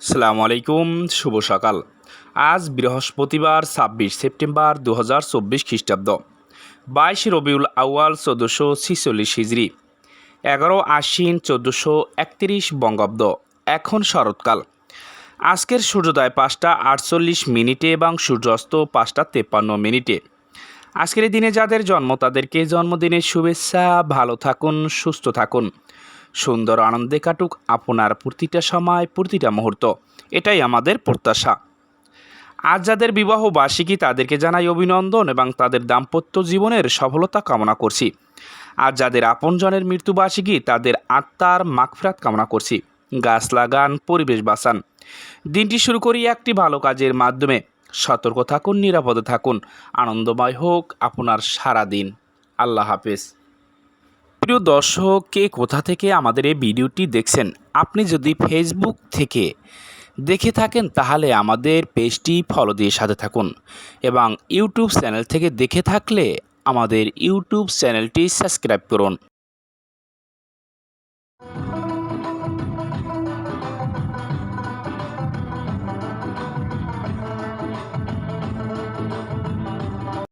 সালামু আলাইকুম, শুভ সকাল। আজ বৃহস্পতিবার, ছাব্বিশ সেপ্টেম্বর দু হাজার চব্বিশ খ্রিস্টাব্দ। বাইশ রবিউল আউয়াল চোদ্দোশো ছিচল্লিশ হিজড়ি এগারো আশ্বিন চোদ্দোশো একত্রিশ বঙ্গাব্দ। এখন শরৎকাল। আজকের সূর্যোদয় পাঁচটা আটচল্লিশ মিনিটে এবং সূর্যাস্ত পাঁচটা তেপ্পান্ন মিনিটে। আজকের দিনে যাদের জন্ম, তাদেরকে জন্মদিনের শুভেচ্ছা। ভালো থাকুন, সুস্থ থাকুন। সুন্দর আনন্দে কাটুক আপনার প্রতিটা সময়, প্রতিটা মুহূর্ত। এটাই আমাদের প্রত্যাশা। আজ যাদের বিবাহ বার্ষিকী, তাদেরকে জানাই অভিনন্দন এবং তাদের দাম্পত্য জীবনের সফলতা কামনা করছি। আর যাদের আপনজনের মৃত্যুবার্ষিকী তাদের আত্মার মাগফিরাত কামনা করছি। গাছ লাগান, পরিবেশ বাঁচান। দিনটি শুরু করি একটি ভালো কাজের মাধ্যমে। সতর্ক থাকুন, নিরাপদে থাকুন। আনন্দময় হোক আপনার সারা দিন আল্লাহ হাফেজ। প্রিয় দর্শক, কে কোথা থেকে আমাদের এই ভিডিওটি দেখছেন, আপনি যদি ফেসবুক থেকে দেখে থাকেন, তাহলে আমাদের পেজটি ফলো দিয়ে সাথে থাকুন এবং ইউটিউব চ্যানেল থেকে দেখে থাকলে আমাদের ইউটিউব চ্যানেলটি সাবস্ক্রাইব করুন।